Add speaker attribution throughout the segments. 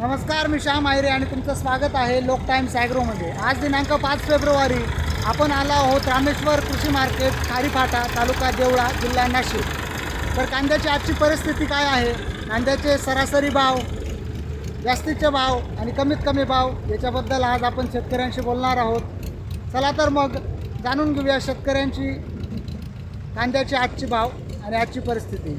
Speaker 1: नमस्कार मी श्याम आहिरे आणि तुमचं स्वागत आहे लोक टाईम्स ॲग्रोमध्ये. आज दिनांक पाच फेब्रुवारी आपण आलो आहोत रामेश्वर कृषी मार्केट खारीफाटा तालुका देवळा जिल्हा नाशिक. तर कांद्याची आजची परिस्थिती काय आहे? कांद्याचे सरासरी भाव जास्तीचे भाव आणि कमीत कमी भाव याच्याबद्दल आज आपण शेतकऱ्यांशी बोलणार आहोत. चला तर मग जाणून घेऊया शेतकऱ्यांची कांद्याची आजची भाव आणि आजची परिस्थिती.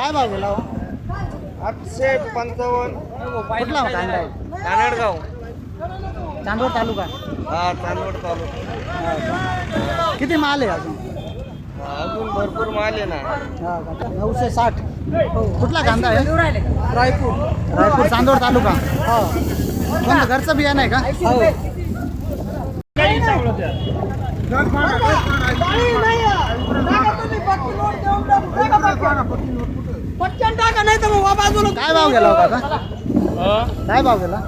Speaker 1: काय भाव गेला हो?
Speaker 2: आठशे पंचावन्न
Speaker 1: कुठला कांदा आहे
Speaker 2: नानाडगाव
Speaker 1: चांदवड तालुका
Speaker 2: हा चांदवड तालुका
Speaker 1: किती माल आहे अजून
Speaker 2: अजून भरपूर माल आहे ना
Speaker 1: हा का? नऊशे साठ कुठला कांदा आहे रायपूर रायपूर चांदवड तालुका हो कोणतं घरचं बियाणं आहे का हो काय भाव गेला होता का काय भाव गेला?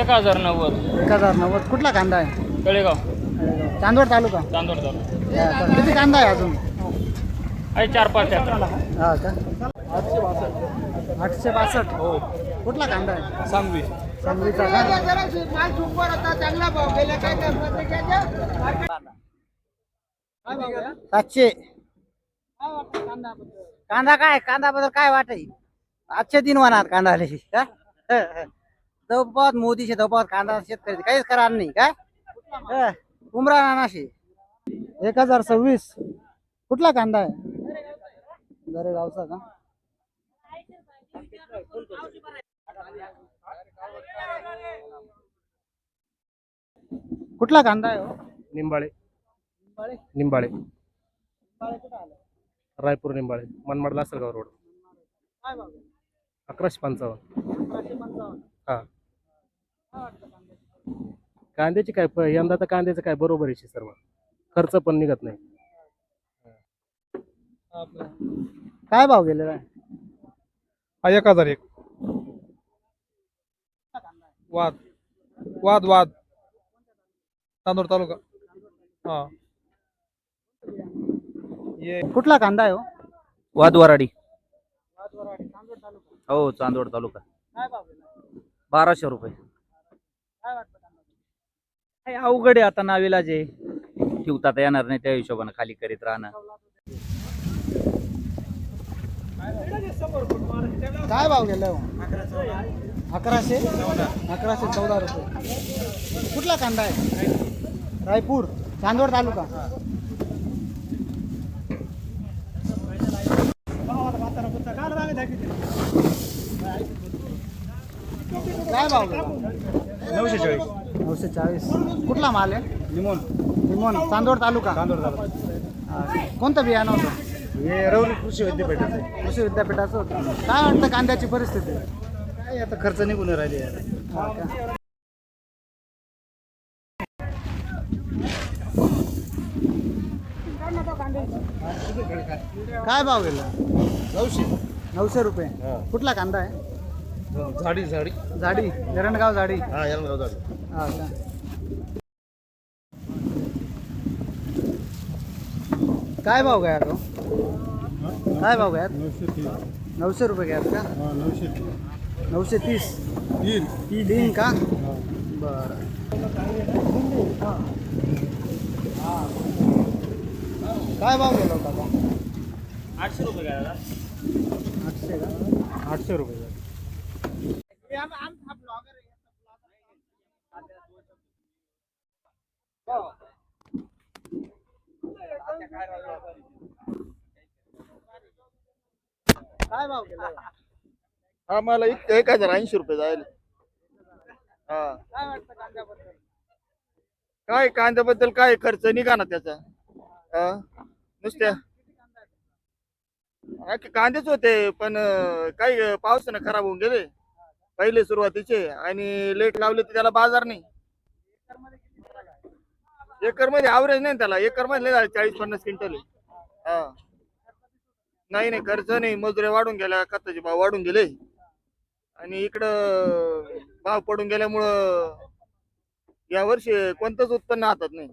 Speaker 3: एक हजार नव्वद.
Speaker 1: एक हजार नव्वद. कुठला कांदा आहे?
Speaker 3: तळेगाव.
Speaker 1: चांदवड तालुका?
Speaker 3: चांदोड तालुका.
Speaker 1: हा का? किती कांदा आहे अजून?
Speaker 3: आहे चार पाच ट्रॅक्टर
Speaker 1: हा का? आठशे बासष्ट. हो. कुठला कांदा आहे?
Speaker 3: सांगवी.
Speaker 1: सांगलीचा का? सातशे. कांदा काय? कांदा बद्दल काय वाटत आजचे दिन होणार कांदा आले दौपात मोदीचे दौपात कांदा शेतकरी. काहीच करणार नाही काय उमरा नानाशी. एक हजार सव्वीस. कुठला कांदा आहे? दरेगावचा का? कुठला कांदा आहे हो?
Speaker 2: निंबाळे.
Speaker 1: निंबाळे?
Speaker 2: निंबाळे.
Speaker 1: निंबाळे कुठं आलं?
Speaker 2: रायपूर निंबाळे मनमाड लासलगाव रोड.
Speaker 1: काय भाव आहे?
Speaker 2: अकराशे पंचावन्न.
Speaker 1: अकराशे पंचावन्न.
Speaker 2: हा.
Speaker 1: काय वाटतं कांद्याचं?
Speaker 2: कांद्याची काय प- यंदा तर कांद्याचं काय बरोबर आहे सर्व खर्च पण निघत नाही.
Speaker 1: काय भाव गेलेला आहे?
Speaker 4: हा एक हजार एक. वाद. वाद वाद. तांदूर तालुका. हा.
Speaker 1: कुठला कांदा आहे हो?
Speaker 5: वादवराडी
Speaker 1: वादवराडी, चांदवड तालुका.
Speaker 5: हो चांदवड तालुका.
Speaker 1: काय भाव गेला
Speaker 5: बाराशे रुपये.
Speaker 1: काय वाटतं कांदा
Speaker 5: काय अवघड आहे आता नाविलाज आहे ठेवता तर येणार नाही त्या हिशोबानं खाली करीत राहणं.
Speaker 1: काय भाव गेला हो? अकराशे? अकराशे चौदा रुपये. कुठला कांदा आहे? रायपूर चांदवड तालुका. काय भाव
Speaker 4: नऊशे चाळीस
Speaker 1: नऊशे चाळीस कुठला माल आहे?
Speaker 4: लिमोन
Speaker 1: लिमोन चांदवड तालुका.
Speaker 4: तांदूर तालुका.
Speaker 1: कोणतं बियाणं होतं?
Speaker 4: हे रवली कृषी विद्यापीठाचं आहे.
Speaker 1: कृषी विद्यापीठाचं होतं. काय वाटतं कांद्याची परिस्थिती?
Speaker 4: काय आता खर्च निघून राहिले यार.
Speaker 1: हा का? काय भाव गेला?
Speaker 4: नऊशे.
Speaker 1: नऊशे रुपये.
Speaker 4: हा.
Speaker 1: कुठला कांदा आहे?
Speaker 4: झाडी झाडी.
Speaker 1: झाडी. एरंडगाव झाडी.
Speaker 4: हा यलगाव झाडी.
Speaker 1: हा का काय भाव गया तो? काय भाव गयात
Speaker 4: नऊशे तीन
Speaker 1: नऊशे रुपये गयात का?
Speaker 4: हा नऊशे तीन
Speaker 1: नऊशे तीस?
Speaker 4: तीन.
Speaker 1: तीन का? बरं. काय भाव गेला होता का
Speaker 3: आठशे रुपये काय दादा
Speaker 1: आठशे का
Speaker 4: आठशे रुपये
Speaker 1: काय भाव
Speaker 4: हा मला एक एक हजार ऐंशी रुपये जायला. हा.
Speaker 1: काय वाटतं कांद्याबद्दल
Speaker 4: काय कांद्याबद्दल काय खर्च निघा ना त्याचा नुसत्या कांदेच होते पण अं, काही पाऊस पावसानं खराब होऊन गेले. पहिले सुरुवातीचे आणि लेट लावले तर त्याला बाजार नाही. एकरमध्ये आवरेज नाही त्याला. एकरमध्ये चाळीस पन्नास क्विंटल आहे. हा. नाही नाही खर्च नाही. मजुऱ्या वाढून गेल्या खताचे भाव वाढून गेले. आणि इकडं भाव पडून गेल्यामुळं या वर्षी कोणतंच उत्पन्न हातात नाही.